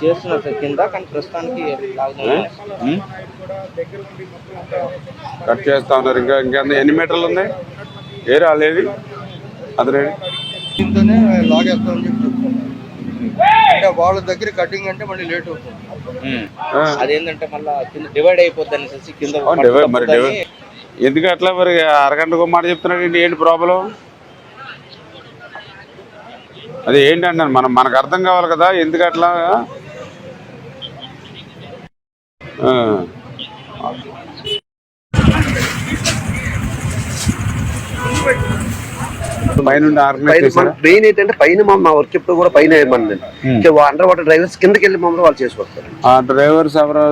చేస్తున్నారు సార్ కింద కానీ ప్రస్తుతానికి లాక్డౌన్ ఉం? కట్ చేస్తా ఉన్నారు. ఇంకా ఇంకా ఎన్ని మీటర్లు ఉన్నాయి? ఏ రాలేదు అదే దీంతోనే లాగేస్తామని చెప్పి చెప్తున్నారు అంటే వాళ్ళ దగ్గర కటింగ్ అంటే మళ్ళీ లేట్ అవుతుంది. అదేంటంటే మళ్ళీ కింద డివైడ్ అయిపోద్ది అనేసి కింద డివైడ్ మరి ఎందుకు అట్లా మరి? అరగంటకు మాట చెప్తున్నాడు ఏంటి? ఏంటి ప్రాబ్లం అది ఏంటి అంటాను మనం మనకు అర్థం కావాలి కదా ఎందుకు అట్లా? మెయిన్ ఏంటంటే పైన మా- వర్క్ ఎప్పుడు కూడా పైన అండర్ వాటర్ డ్రైవర్స్ కిందకి వెళ్ళి మమ్మల్ని వాళ్ళు చేసుకొస్తారు ఆ డ్రైవర్స్ ఎవరు?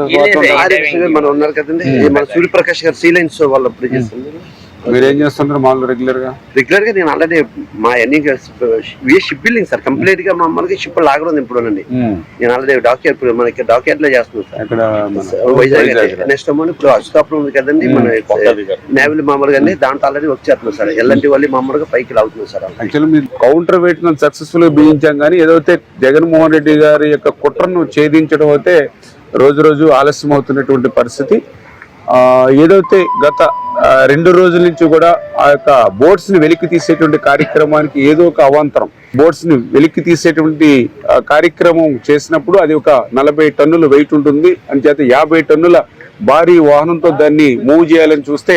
మన ఉన్నారు కదండి. మన సూర్యప్రకాష్ గారు సీ లైన్స్ వాళ్ళు అప్పుడు చేస్తుంది మీరు ఏం చేస్తుంటారు మామూలు రెగ్యులర్గా? రెగ్యులర్గా నేను ఆల్రెడీ మా అన్ని షిప్ బిల్డింగ్ సార్ కంప్లీట్గా మమ్మల్ని షిప్ లాగడం ఇప్పుడు నేను ఆల్రెడీ డాక్యుమెంట్ ఇప్పుడు మనకి డాక్యుమెంట్లో చేస్తున్నాను సార్ వైజాగ్. నెక్స్ట్ అమౌంట్ ఇప్పుడు అశోకాపురం ఉంది కదండి మన నేవల్ మామూలుగా దాంట్లో ఆల్రెడీ వర్క్ చేస్తున్నాం సార్ ఎల్లంటి వాళ్ళు మామూలుగా పైకి లాగుతున్నాం సార్ యాక్చువల్లీ మీరు కౌంటర్ వెయిట్ సక్సెస్ఫుల్గా బిగించాం కానీ ఏదైతే జగన్మోహన్ రెడ్డి గారి యొక్క కుట్రను ఛేదించడం అయితే రోజు రోజు ఆలస్యం అవుతున్నటువంటి పరిస్థితి. ఆ, ఏదైతే గత రెండు రోజుల నుంచి కూడా ఆ యొక్క బోట్స్ని వెలికి తీసేటువంటి కార్యక్రమానికి ఏదో ఒక అవాంతరం. బోట్స్ని వెలికి తీసేటువంటి కార్యక్రమం చేసినప్పుడు అది ఒక నలభై టన్నుల వెయిట్ ఉంటుంది. అంచేత యాభై టన్నుల భారీ వాహనంతో దాన్ని మూవ్ చేయాలని చూస్తే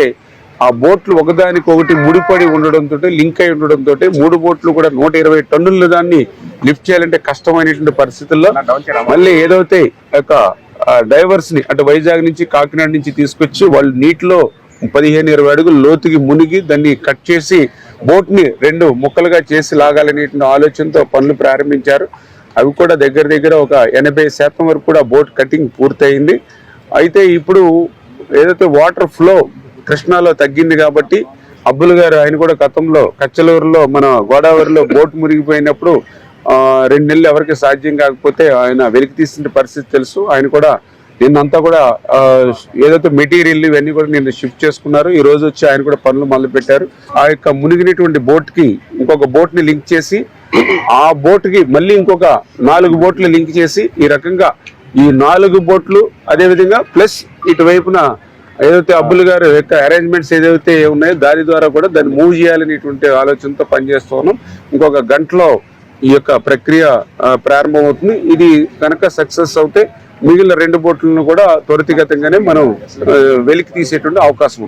ఆ బోట్లు ఒకదానికి ఒకటి ముడిపడి ఉండడంతో లింక్ అయి ఉండడంతో మూడు బోట్లు కూడా నూట ఇరవై టన్నుల దాన్ని లిఫ్ట్ చేయాలంటే కష్టమైనటువంటి పరిస్థితుల్లో మళ్ళీ ఏదైతే యొక్క డైవర్స్ని అంటే వైజాగ్ నుంచి కాకినాడ నుంచి తీసుకొచ్చి వాళ్ళు నీటిలో పదిహేను ఇరవై అడుగులు లోతుకి మునిగి దాన్ని కట్ చేసి బోట్ని రెండు ముక్కలుగా చేసి లాగాలనేటువంటి ఆలోచనతో పనులు ప్రారంభించారు. అవి కూడా దగ్గర దగ్గర ఒక ఎనభై శాతం వరకు కూడా బోట్ కటింగ్ పూర్తయింది. అయితే ఇప్పుడు ఏదైతే వాటర్ ఫ్లో కృష్ణాలో తగ్గింది కాబట్టి అబ్బుల్ గారు ఆయన కూడా గతంలో కచ్చలూరులో మన గోదావరిలో బోట్ మునిగిపోయినప్పుడు రెండు నెలలు ఎవరికి సాధ్యం కాకపోతే ఆయన వెలికి తీసిన పరిస్థితి తెలుసు. ఆయన కూడా నిన్నంతా కూడా ఏదైతే మెటీరియల్ ఇవన్నీ కూడా నిన్న షిఫ్ట్ చేసుకున్నారు ఈ రోజు వచ్చి ఆయన కూడా పనులు మొదలు పెట్టారు ఆ యొక్క మునిగినటువంటి బోట్కి ఇంకొక బోట్ని లింక్ చేసి ఆ బోట్కి మళ్ళీ ఇంకొక నాలుగు బోట్లు లింక్ చేసి ఈ రకంగా ఈ నాలుగు బోట్లు అదే విధంగా ప్లస్ ఇటువైపున ఏదైతే అబ్బుల్ గారు యొక్క అరేంజ్మెంట్స్ ఏదైతే ఉన్నాయో దాని ద్వారా కూడా దాన్ని మూవ్ చేయాలనేటువంటి ఆలోచనతో పనిచేస్తూ ఉన్నాం. ఇంకొక గంటలో ఈ యొక్క ప్రక్రియ ప్రారంభమవుతుంది. ఇది కనుక సక్సెస్ అవుతే మిగిలిన రెండు బోట్లను కూడా త్వరితగతంగానే మనం వెలికి తీసేటువంటి అవకాశం